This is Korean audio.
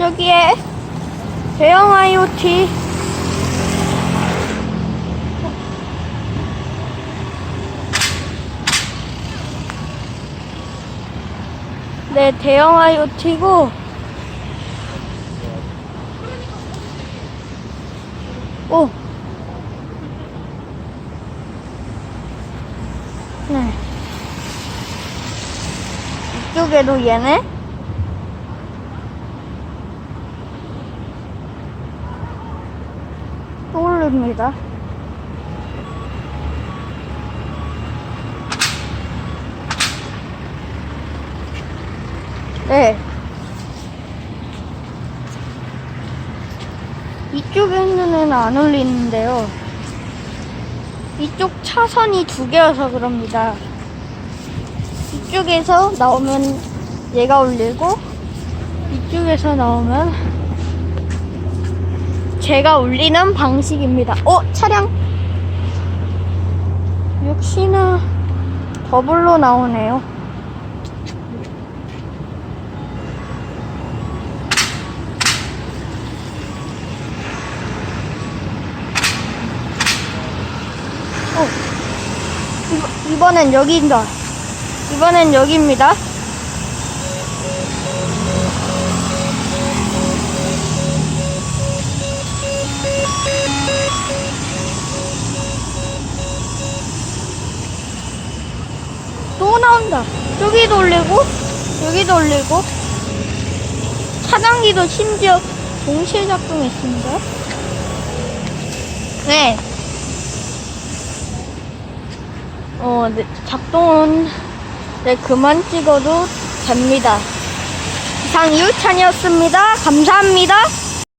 저기에 대형 IoT 네, 대형 IoT고 오. 네. 이쪽에도 얘네? 떠오릅니다. 네. 이쪽에 있는 애는 안 울리는데요. 이쪽 차선이 두 개여서 그럽니다. 이쪽에서 나오면 얘가 울리고, 이쪽에서 나오면 제가 울리는 방식입니다. 어, 차량! 역시나 더블로 나오네요. 어, 이번- 이번엔 여기입니다. 이번엔 여기입니다. 나온다. 여기도 올리고, 여기도 올리고, 차단기도 심지어 동시에 작동했습니다. 네. 어, 네, 작동은 네, 그만 찍어도 됩니다. 이상 이우찬이었습니다. 감사합니다.